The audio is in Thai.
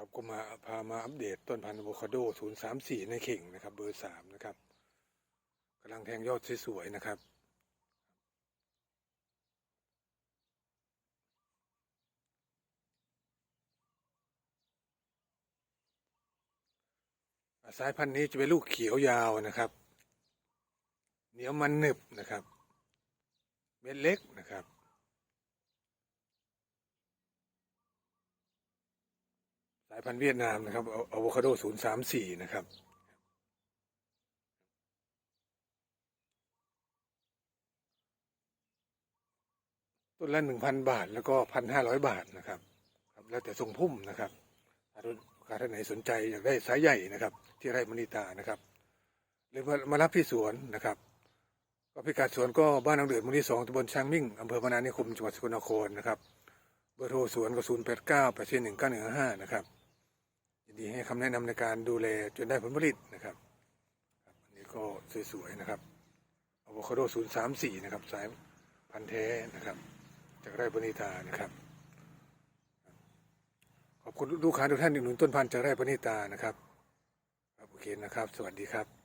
ครับก็มาพามาอัปเดตต้นพันธุ์อะโวคาโด 034 ในเข่งนะครับ เบอร์ 3 นะครับกำลังแทงยอดสวยๆนะครับ สายพันธุ์นี้จะเป็นลูกเขียวยาวนะครับ เหนียวมันหนึบนะครับ เม็ดเล็กนะครับายพันธุ์เวียดนามนะครับอะโวคาโด034นะครับต้นละ1,000บาทแล้วก็1,500บาทนะครับครับ แล้วแต่ทรงพุ่มนะครับถ้าลูกค้าท่านไหนสนใจอยากได้สายใหญ่นะครับ ที่ไร่มณีตานะครับหรือมามารับที่สวนนะครับ ก็พิกัดสวนก็บ้านนางเดือดมู่ที่สองตำบลช้างมิ่งอำเภอพนานิคมจังหวัดสกลนครนะครับ เบอร์โทรสวนก็ศูนย์แปดเก้าแปดสี่หนึ่งเก้าหนึ่งห้านะครับ ยินดีให้คำแนะนำในการดูแลจนได้ผลผลิตนะครับอันนี้ก็สวยๆนะครับอะโวคาโดศูนย์สามสี่นะครับ สายพันธุ์แท้นะครับ จากไร่บนิตานะครับขอบคุณลูกค้าทุกท่านหนุนต้นพันธุ์จากไร่ปณิตานะครับครับโอเคนะครับ สวัสดีครับ